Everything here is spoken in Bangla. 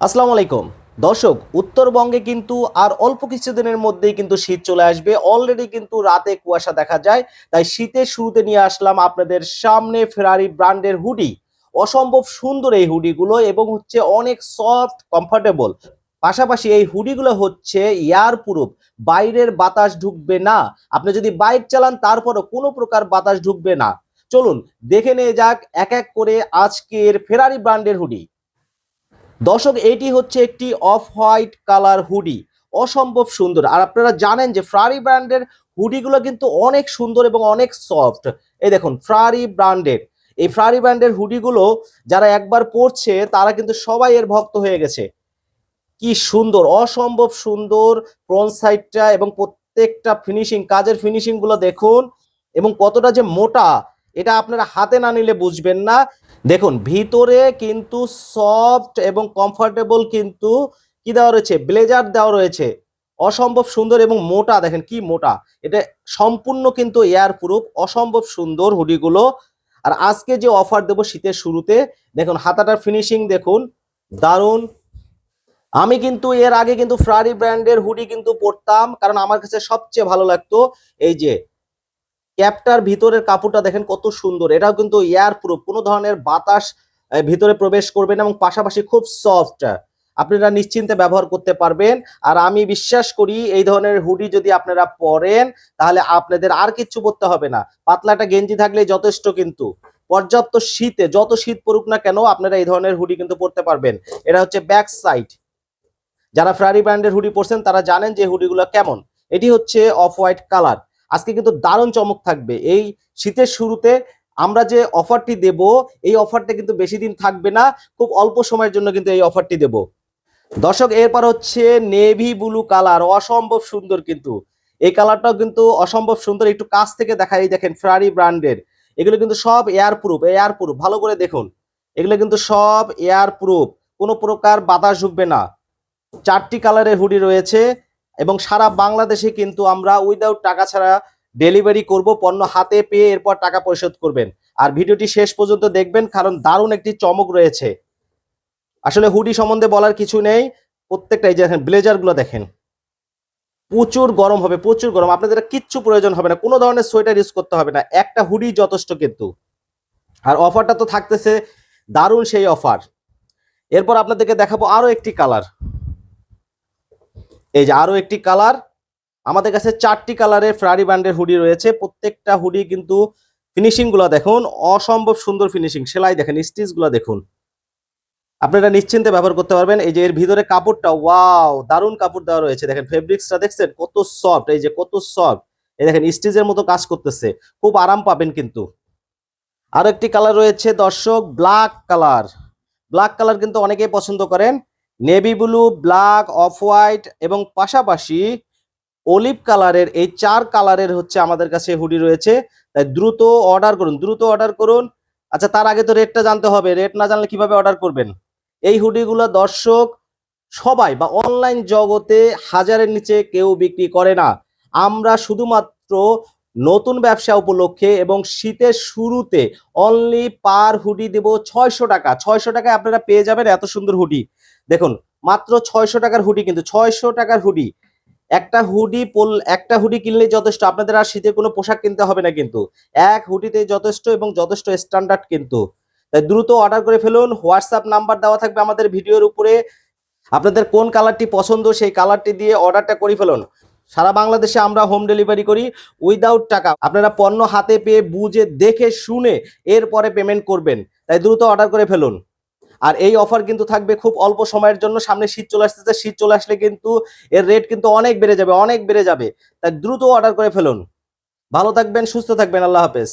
আসসালামু আলাইকুম। দর্শক, উত্তরবঙ্গে কিন্তু আর অল্প কিছুদিনের মধ্যেই কিন্তু শীত চলে আসবে। অলরেডি কিন্তু রাতে কুয়াশা দেখা যায়। তাই শীতের শুরুতে নিয়ে আসলাম আপনাদের সামনে ফেরারি ব্র্যান্ডের হুডি অসম্ভব সুন্দর এই হুডিগুলো এবং হচ্ছে অনেক সফট কমফোর্টেবল পাশাপাশি এই হুডিগুলো হচ্ছে এয়ার প্রুফ বাইরের বাতাস ঢুকবে না। আপনি যদি বাইক চালান, তারপরও কোনো প্রকার বাতাস ঢুকবে না। চলুন, দেখে নিয়ে যাক এক এক করে আজকের ফেরারি ব্র্যান্ডের হুডি দর্শক, এটি হচ্ছে একটি অফ হোয়াইট কালার হুডি। অসম্ভব সুন্দর। আর আপনারা জানেন যে ফ্রারি ব্র্যান্ডের হুডিগুলো কিন্তু অনেক সুন্দর এবং অনেক সফট। এই দেখুন ফ্রারি ব্র্যান্ডের। এই ফ্রারি ব্র্যান্ডের হুডিগুলো যারা একবার পরছে, তারা কিন্তু সবাই এর ভক্ত হয়ে গেছে। কি সুন্দর, অসম্ভব সুন্দর ফ্রন্ট সাইডটা এবং প্রত্যেকটা ফিনিশিং কাজের ফিনিশিংগুলো দেখুন এবং কতটা যে মোটা, এটা আপনারা হাতে না নিলে বুঝবেন না। দেখুন, ভিতরে কিন্তু সফট এবং কমফোর্টেবল কিন্তু কি দেওয়া রয়েছে? ব্লেজার দেওয়া রয়েছে। অসম্ভব সুন্দর এবং মোটা, দেখেন কি মোটা। এটা সম্পূর্ণ কিন্তু এয়ার প্রুফ অসম্ভব সুন্দর হুডিগুলো। আর আজকে যে অফার দেবো শীতের শুরুতে, দেখুন, হাতাটার ফিনিশিং দেখুন, দারুণ। আমি কিন্তু এর আগে কিন্তু ফ্রারি ব্র্যান্ডের হুডি কিন্তু পরতাম, কারণ আমার কাছে সবচেয়ে ভালো লাগতো এই যে ক্যাপটার ভিতরের কাপড়টা দেখেন কত সুন্দর। এটাও কিন্তু এয়ার প্রুফ কোনো ধরনের বাতাস ভিতরে প্রবেশ করবে না এবং পাশাপাশি খুব সফট আপনারা নিশ্চিন্তে ব্যবহার করতে পারবেন। আর আমি বিশ্বাস করি এই ধরনের হুডি যদি আপনারা পরেন, তাহলে আপনাদের আর কিচ্ছু পরতে হবে না। পাতলাটা গেঞ্জি থাকলে যথেষ্ট কিন্তু। পর্যাপ্ত শীতে, যত শীত পড়ুক না কেন, আপনারা এই ধরনের হুডি কিন্তু পরতে পারবেন। এটা হচ্ছে ব্যাক সাইড যারা ফ্রারি ব্র্যান্ডের হুডি পরছেন, তারা জানেন যে হুডিগুলো কেমন। এটি হচ্ছে অফ হোয়াইট কালার আজকে কিন্তু দারুণ চমক থাকবে। এই শীতের শুরুতে আমরা যে অফারটি দেব, এই অফারটা কিন্তু বেশি দিন থাকবে না, খুব অল্প সময়ের জন্য কিন্তু এই অফারটি দেব। দর্শক, এরপর হচ্ছে নেভি ব্লু কালার অসম্ভব সুন্দর কিন্তু। এই কালারটাও কিন্তু অসম্ভব সুন্দর, একটু কাছ থেকে দেখাই দেখেন ফ্রারি ব্র্যান্ডের এগুলো কিন্তু সব এয়ার প্রুফ এয়ার প্রুফ ভালো করে দেখুন। এগুলো কিন্তু সব এয়ার প্রুফ কোনো প্রকার বাতাস ঢুকবে না। চারটি কালারের হুডি রয়েছে। এবং সারা বাংলাদেশে কিন্তু আমরা উইদাউট টাকা ছাড়া ডেলিভারি করব, পণ্য হাতে পেয়ে এরপর টাকা পরিশোধ করবেন। আর ভিডিওটি শেষ পর্যন্ত দেখবেন, কারণ দারুণ একটি চমক রয়েছে। আসলে হুডি সম্বন্ধে বলার কিছু নেই, প্রত্যেকটা এই যে দেখেন ব্লেজারগুলো দেখেন। প্রচুর গরম হবে, প্রচুর গরম। আপনাদের কিচ্ছু প্রয়োজন হবে না, কোনো ধরনের সোয়েটার ইউজ করতে হবে না, একটা হুডি যথেষ্ট কিন্তু। আর অফারটা তো থাকতেছে, দারুণ সেই অফার এরপর আপনাদেরকে দেখাবো আরও একটি কালার এই যে আরও একটি কালার আমাদের কাছে চারটি কালারের ফ্রারি ব্র্যান্ডের হুডি রয়েছে। প্রত্যেকটা হুডি কিন্তু ফিনিশিংগুলো দেখুন, অসম্ভব সুন্দর ফিনিশিং সেলাই দেখেন স্টিচগুলো দেখুন। আপনারা নিশ্চিন্তে ব্যবহার করতে পারবেন। এই যে এর ভিতরে কাপড়টা ওয়াও দারুণ কাপড় দেওয়া রয়েছে। দেখেন ফেব্রিক্সটা দেখছেন, কত সফট এই যে কত সফট এই দেখেন স্টিচের মতো কাজ করতেছে। খুব আরাম পাবেন কিন্তু। আরও একটি কালার রয়েছে দর্শক ব্ল্যাক কালার ব্ল্যাক কালার কিন্তু অনেকেই পছন্দ করেন। Navy blue black off white এবং পাশাপাশি অলিভ কালারের এই চার কালারের হচ্ছে আমাদের কাছে হুডি রয়েছে। তাই দ্রুত অর্ডার করুন, দ্রুত অর্ডার করুন। আচ্ছা তার আগে তো রেটটা জানতে হবে। রেট না জানলে কীভাবে অর্ডার করবেন? এই হুডিগুলো দর্শক সবাই বা অনলাইন জগতে হাজারের নিচে কেউ বিক্রি করে না। আমরা শুধুমাত্র নতুন ব্যবসা উপলক্ষে এবং শীতের শুরুতে অনলি পার হুডি দেব ছয়শো টাকা। ছয়শো টাকায় আপনারা পেয়ে যাবেন এত সুন্দর হুডি দেখুন, মাত্র ছয়শো টাকার হুডি কিন্তু ছয়শো টাকার হুডি একটা হুডি পোল, একটা হুডি কিনলে যথেষ্ট। আপনাদের আর শীতে কোনো পোশাক কিনতে হবে না কিন্তু। এক হুডিতে যথেষ্ট এবং যথেষ্ট স্ট্যান্ডার্ড কিন্তু। তাই দ্রুত অর্ডার করে ফেলুন। হোয়াটসঅ্যাপ নাম্বার দেওয়া থাকবে আমাদের ভিডিওর উপরে। আপনাদের কোন কালারটি পছন্দ সেই কালারটি দিয়ে অর্ডারটা করে ফেলুন। সারা বাংলাদেশে আমরা হোম ডেলিভারি করি উইদাউট টাকা। আপনারা পণ্য হাতে পেয়ে বুঝে, দেখে, শুনে এরপরে পেমেন্ট করবেন। তাই দ্রুত অর্ডার করে ফেলুন। আর এই অফার কিন্তু থাকবে খুব অল্প সময়ের জন্য। সামনে শীত চলে আসতেছে। শীত চলে আসলে কিন্তু এর রেট কিন্তু অনেক বেড়ে যাবে, অনেক বেড়ে যাবে। তাই দ্রুত অর্ডার করে ফেলুন। ভালো থাকবেন, সুস্থ থাকবেন। আল্লাহ হাফেজ।